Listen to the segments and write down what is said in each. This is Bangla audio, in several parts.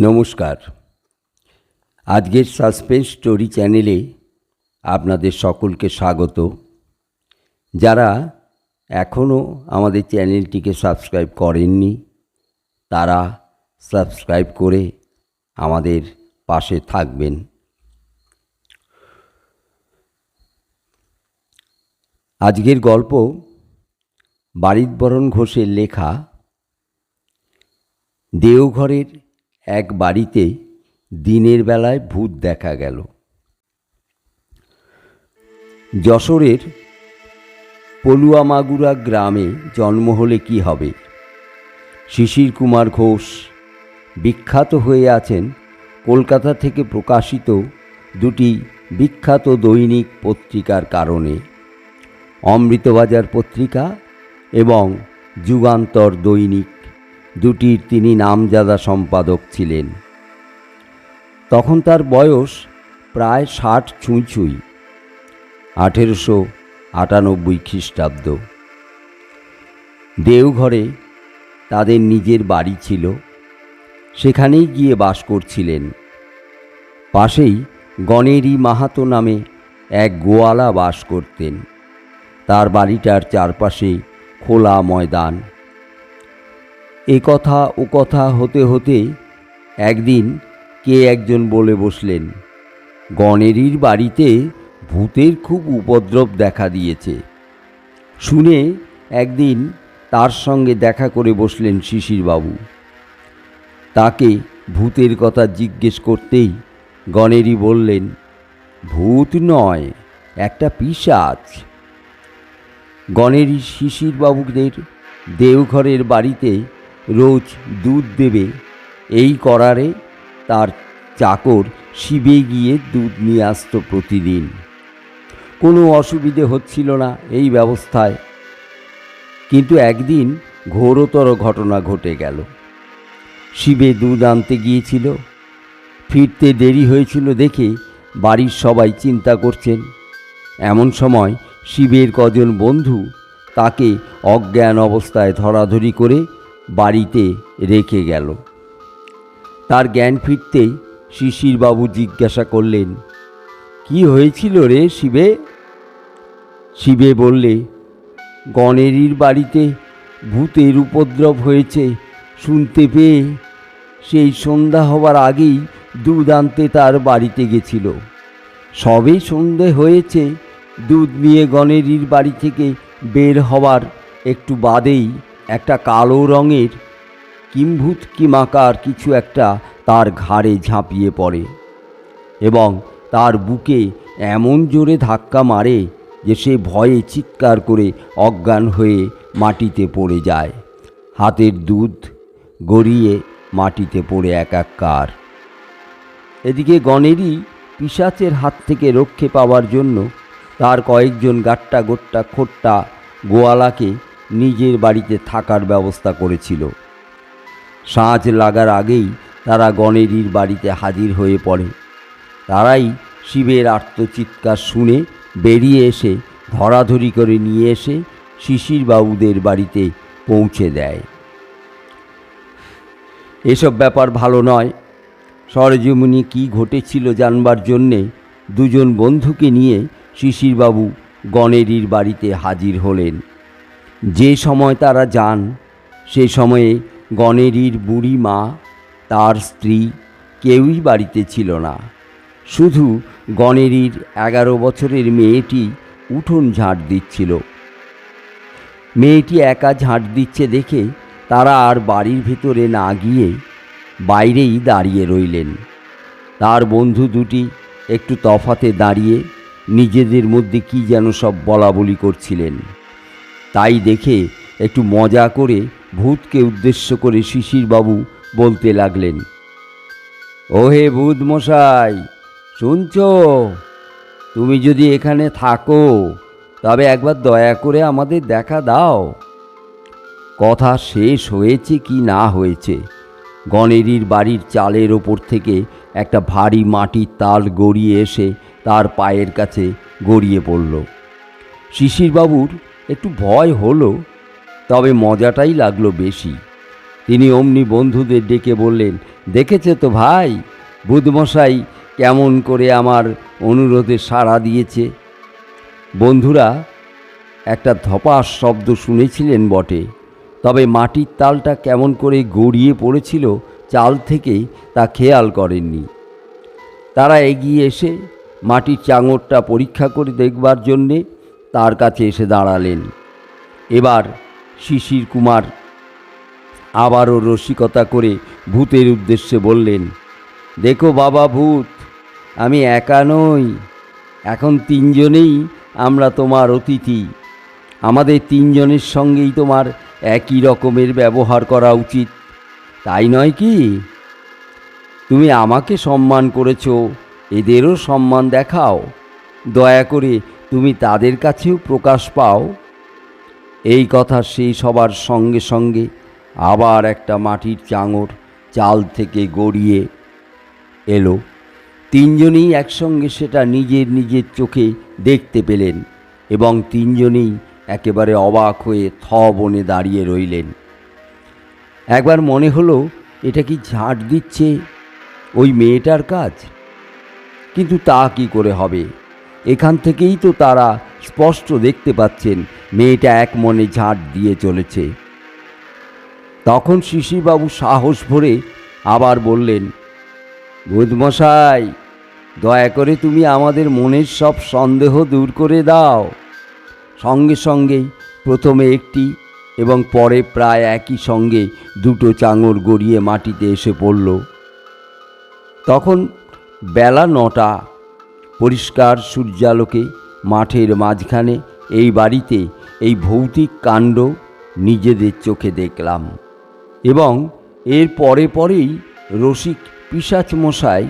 নমস্কার। আজকের সাসপেন্স স্টোরি চ্যানেলে আপনাদের সকলকে স্বাগত। যারা এখনও আমাদের চ্যানেলটিকে সাবস্ক্রাইব করেননি, তারা সাবস্ক্রাইব করে আমাদের পাশে থাকবেন। আজকের গল্প বারিদবরণ ঘোষের লেখা, দেওঘরের এক বাড়িতে দিনের বেলায় ভূত দেখা গেল। যশোরের পলুয়ামাগুড়া গ্রামে জন্ম হলে কি হবে? শিশির কুমার ঘোষ বিখ্যাত হয়ে আছেন কলকাতা থেকে প্রকাশিত দুটি বিখ্যাত দৈনিক পত্রিকার কারণে। অমৃতবাজার পত্রিকা এবং যুগান্তর দৈনিক দুটির তিনি নামজাদা সম্পাদক ছিলেন। তখন তার বয়স প্রায় ষাট ছুঁই ছুঁই, আঠেরোশো আটানব্বই খ্রিস্টাব্দ। দেওঘরে তাদের নিজের বাড়ি ছিল, সেখানেই গিয়ে বাস করছিলেন। পাশেই গণেরী মাহাতো নামে এক গোয়ালা বাস করতেন। তার বাড়িটার চারপাশে খোলা ময়দান। এ কথা ও কথা হতে হতে একদিন কে একজন বলে বসলেন, গণেরীর বাড়িতে ভূতের খুব উপদ্রব দেখা দিয়েছে। শুনে একদিন তার সঙ্গে দেখা করে বসলেন শিশিরবাবু। তাকে ভূতের কথা জিজ্ঞেস করতেই গণেরী বললেন, ভূত নয়, একটা পিশাচ। গণেরী শিশিরবাবুদের দেওঘরের বাড়িতে রোজ দুধ দেবে। এই করারে তার চাকর শিবে গিয়ে দুধ নিয়ে আসতো প্রতিদিন। কোনো অসুবিধে হচ্ছিল না এই ব্যবস্থায়। কিন্তু একদিন ঘোরতর ঘটনা ঘটে গেল। শিবে দুধ আনতে গিয়েছিল। ফিরতে দেরি হয়েছিল দেখে বাড়ির সবাই চিন্তা করছেন। এমন সময় শিবের কজন বন্ধু তাকে অজ্ঞান অবস্থায় ধরাধরি করে বাড়িতে রেখে গেল। তার জ্ঞান ফিরতেই শিশিরবাবু জিজ্ঞাসা করলেন, কি হয়েছিল রে শিবে? শিবে বললে, গণেরীর বাড়িতে ভূতের উপদ্রব হয়েছে, শুনতে পেয়ে সেই সন্ধ্যা হবার আগেই দুধ আনতে তার বাড়িতে গেছিল। সবে সন্ধে হয়েছে, দুধ নিয়ে গণেরীর বাড়ি থেকে বের হওয়ার একটু বাদেই একটা কালো রঙের কিম্ভূত কিমাকার কিছু একটা তার ঘাড়ে ঝাঁপিয়ে পড়ে এবং তার বুকে এমন জোরে ধাক্কা মারে যে সে ভয়ে চিৎকার করে অজ্ঞান হয়ে মাটিতে পড়ে যায়। হাতের দুধ গড়িয়ে মাটিতে পড়ে একাকার এদিকে গণেরই পিসাচের হাত থেকে রক্ষে পাওয়ার জন্য তার কয়েকজন গাট্টা গোট্টা খোট্টা গোয়ালাকে নিজের বাড়িতে থাকার ব্যবস্থা করেছিল। সাঁঝ লাগার আগেই তারা গণেরীর বাড়িতে হাজির হয়ে পড়ে। তারাই শিবের আর্তচিৎকার শুনে বেরিয়ে এসে ধরাধরি করে নিয়ে এসে শিশিরবাবুদের বাড়িতে পৌঁছে দেয়। এসব ব্যাপার ভালো নয়। সরজমিনি কি ঘটেছিল জানবার জন্যে দুজন বন্ধুকে নিয়ে শিশিরবাবু গণেরীর বাড়িতে হাজির হলেন। যে সময় তারা যান, সে সময়ে গণেরীর বুড়ি মা, তার স্ত্রী কেউই বাড়িতে ছিল না। শুধু গণেরীর এগারো বছরের মেয়েটি উঠোন ঝাঁট দিচ্ছিল। মেয়েটি একা ঝাঁট দিচ্ছে দেখে তারা আর বাড়ির ভেতরে না গিয়ে বাইরেই দাঁড়িয়ে রইলেন। তার বন্ধু দুটি একটু তফাতে দাঁড়িয়ে নিজেদের মধ্যে কি যেন সব বলা বলি করছিলেন। তাই দেখে একটু মজা করে ভূতকে উদ্দেশ্য করে শিশিরবাবু বলতে লাগলেন, ওহে ভূত মশাই শুনছ? তুমি যদি এখানে থাকো, তবে একবার দয়া করে আমাদের দেখা দাও। কথা শেষ হয়েছে কি না হয়েছে, গণেরীর বাড়ির চালের ওপর থেকে একটা ভারী মাটির তাল গড়িয়ে এসে তার পায়ের কাছে গড়িয়ে পড়ল। শিশিরবাবুর একটু ভয় হলো, তবে মজাটাই লাগল বেশি। তিনি অমনি বন্ধুদের ডেকে বললেন, দেখেছে তো ভাই, বুধমশাই কেমন করে আমার অনুরোধে সাড়া দিয়েছে। বন্ধুরা, একটা ধপাস শব্দ শুনেছিলেন বটে, তবে মাটির তালটা কেমন করে গড়িয়ে পড়েছিল চাল থেকে তা খেয়াল করেননি। তারা এগিয়ে এসে মাটির চাঙরটা পরীক্ষা করে দেখবার জন্যে তার কাছে এসে দাঁড়ালেন। এবার শিশির কুমার আবারও রসিকতা করে ভূতের উদ্দেশ্যে বললেন, দেখো বাবা ভূত, আমি একা নই, এখন তিনজনেই আমরা তোমার অতিথি। আমাদের তিনজনের সঙ্গেই তোমার একই রকমের ব্যবহার করা উচিত, তাই নয় কি? তুমি আমাকে সম্মান করেছ, এদেরও সম্মান দেখাও। দয়া করে তুমি তাদের কাছেও প্রকাশ পাও? এই কথা সেই সবার সঙ্গে সঙ্গে আবার একটা মাটির চাঙর চাল থেকে গড়িয়ে এলো। তিনজনেই একসঙ্গে সেটা নিজের নিজের চোখে দেখতে পেলেন এবং তিনজনেই একেবারে অবাক হয়ে থ বনে দাঁড়িয়ে রইলেন। একবার মনে হলো, এটা কি ঝাঁট দিচ্ছে ওই মেয়েটার কাজ? কিন্তু তা কি করে হবে? এখান থেকেই তো তারা স্পষ্ট দেখতে পাচ্ছেন, মেয়েটা এক মনে ঝাঁট দিয়ে চলেছে। তখন শিশিরবাবু সাহস ভরে আবার বললেন, বুধমশাই, দয়া করে তুমি আমাদের মনের সব সন্দেহ দূর করে দাও। সঙ্গে সঙ্গেই প্রথমে একটি এবং পরে প্রায় একই সঙ্গে দুটো চাঙর গড়িয়ে মাটিতে এসে পড়ল। তখন বেলা নটা পরিষ্কার সূর্যালোকে, মাঠের মাঝখানে, এই বাড়িতে এই ভৌতিক কাণ্ড নিজেদের চোখে দেখলাম। এবং এর পরে পরেই রসিক পিসাচ মশাই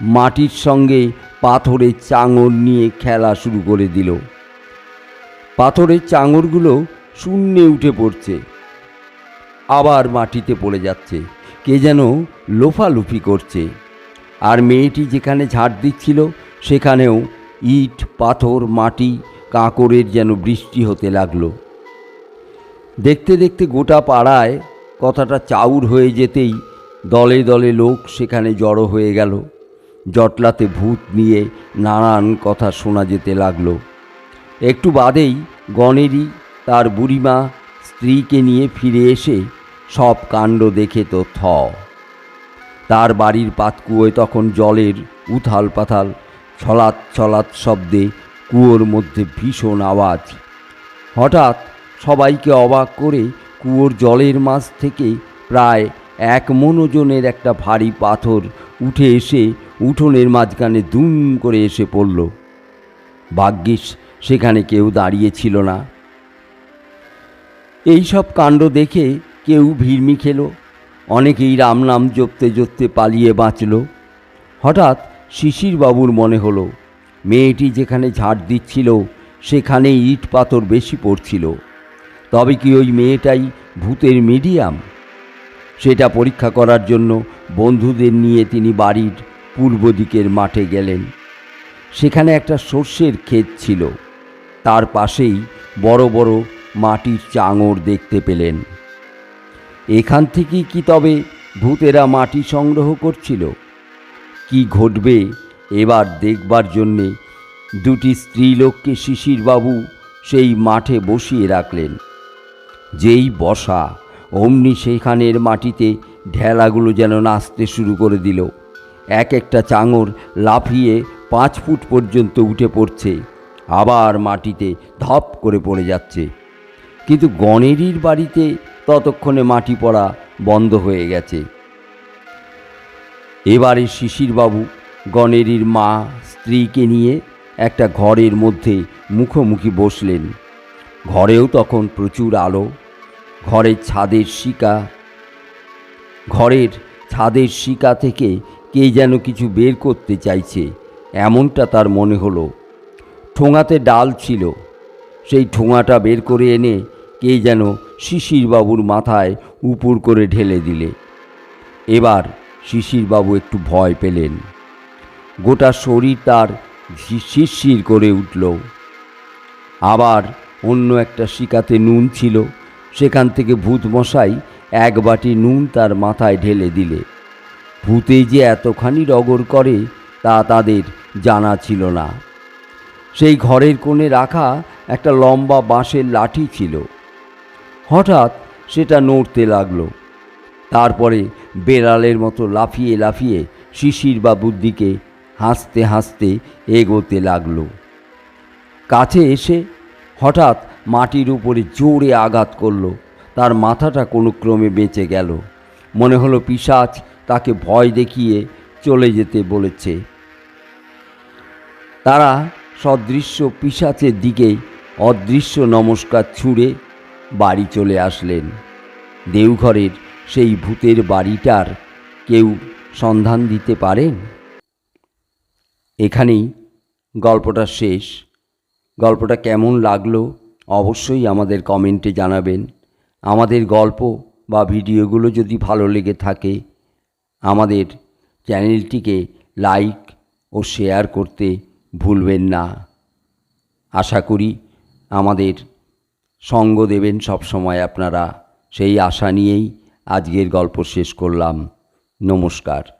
মাটির সঙ্গে পাথরের চাঙর নিয়ে খেলা শুরু করে দিল। পাথরের চাঙরগুলো শূন্যে উঠে পড়ছে। আবার মাটিতে পড়ে যাচ্ছে। কে যেন লোফালুফি করছে। আর মেয়েটি যেখানে ঝাড় দিচ্ছিল সেখানেও ইট, পাথর, মাটি, কাঁকড়ের যেন বৃষ্টি হতে লাগল। দেখতে দেখতে গোটা পাড়ায় কথাটা চাউর হয়ে যেতেই দলে দলে লোক সেখানে জড়ো হয়ে গেল। জটলাতে ভূত নিয়ে নানান কথা শোনা যেতে লাগল। একটু বাদেই গণেরই তার বুড়িমা স্ত্রীকে নিয়ে ফিরে এসে সব কাণ্ড দেখে তো থ। তার বাড়ির পাতকুয়োয় তখন জলের উথাল পাথাল ছলাৎ ছলাৎ শব্দে কুয়োর মধ্যে ভীষণ আওয়াজ। হঠাৎ সবাইকে অবাক করে কুয়োর জলের মাছ থেকে প্রায় এক মন ওজনের একটা ভারী পাথর উঠে এসে উঠোনের মাঝখানে দুম করে এসে পড়ল। ভাগ্যিস সেখানে কেউ দাঁড়িয়ে ছিল না। এই সব কাণ্ড দেখে কেউ ভিড়মি খেলো অনেকেই রাম নাম জপতে জপতে পালিয়ে বাঁচল। হঠাৎ শিশিরবাবুর মনে হলো, মেয়েটি যেখানে ঝাড় দিচ্ছিল সেখানে ইট পাথর বেশি পড়ছিল। তবে কি ওই মেয়েটাই ভূতের মিডিয়াম? সেটা পরীক্ষা করার জন্য বন্ধুদের নিয়ে তিনি বাড়ির পূর্ব দিকের মাঠে গেলেন। সেখানে একটা সর্ষের ক্ষেত ছিল। তার পাশেই বড় বড় মাটির চাঙর দেখতে পেলেন। এখান থেকেই কি তবে ভূতেরা মাটি সংগ্রহ করছিল? কি ঘটবে? এবার দেখবার জন্যে দুটি স্ত্রীলোককে শিশিরবাবু সেই মাঠে বসিয়ে রাখলেন। যেই বসা, অমনি সেখানের মাটিতে ঢেলাগুলো যেন নাচতে শুরু করে দিল। এক একটা চাঙর লাফিয়ে পাঁচ ফুট পর্যন্ত উঠে পড়ছে, আবার মাটিতে ধপ করে পড়ে যাচ্ছে। কিন্তু গণেরির বাড়িতে ততক্ষণে মাটি পড়া বন্ধ হয়ে গেছে। এবারে শিশিরবাবু গণেরির মা স্ত্রীকে নিয়ে একটা ঘরের মধ্যে মুখোমুখি বসলেন। ঘরেও তখন প্রচুর আলো, ঘরের ছাদের শিকা, ঘরের ছাদের শিকা থেকে কে যেন কিছু বের করতে চাইছে, এমনটা তার মনে হলো। ঠোঙাতে ডাল ছিল, সেই ঠোঙাটা বের করে এনে কে যেন শিশিরবাবুর মাথায় উপুর করে ঢেলে দিলে। এবার শিশিরবাবু একটু ভয় পেলেন। গোটা শরীর তার শিরশির করে উঠল। আবার অন্য একটা শিকাতে নুন ছিল, সেখান থেকে ভূত মশাই এক বাটি নুন তার মাথায় ঢেলে দিলে। ভূতে যে এতখানি রগর করে তা তাদের জানা ছিল না। সেই ঘরের কোণে রাখা একটা লম্বা বাঁশের লাঠি ছিল। হঠাৎ সেটা নড়তে লাগল। তারপরে বেড়ালের মতো লাফিয়ে লাফিয়ে শিশির বাবুর দিকে হাসতে হাসতে এগোতে লাগল। কাছে এসে হঠাৎ মাটির উপরে জোরে আঘাত করল। তার মাথাটা কোনো ক্রমে বেঁচে গেল। মনে হলো পিশাচ তাকে ভয় দেখিয়ে চলে যেতে বলেছে। তারা সদৃশ্য পিশাচের দিকে অদৃশ্য নমস্কার ছুঁড়ে বাড়ি চলে আসলেন। দেওঘরের সেই ভূতের বাড়িটার কেউ সন্ধান দিতে পারেন এখানেই গল্পটা শেষ। গল্পটা কেমন লাগল অবশ্যই আমাদের কমেন্টে জানাবেন। আমাদের গল্প বা ভিডিওগুলো যদি ভালো লেগে থাকে, আমাদের চ্যানেলটিকে লাইক ও শেয়ার করতে ভুলবেন না। আশা করি আমাদের সঙ্গ দেবেন সব সময় আপনারা। সেই আশা নিয়েই আজকের গল্প শেষ করলাম। নমস্কার।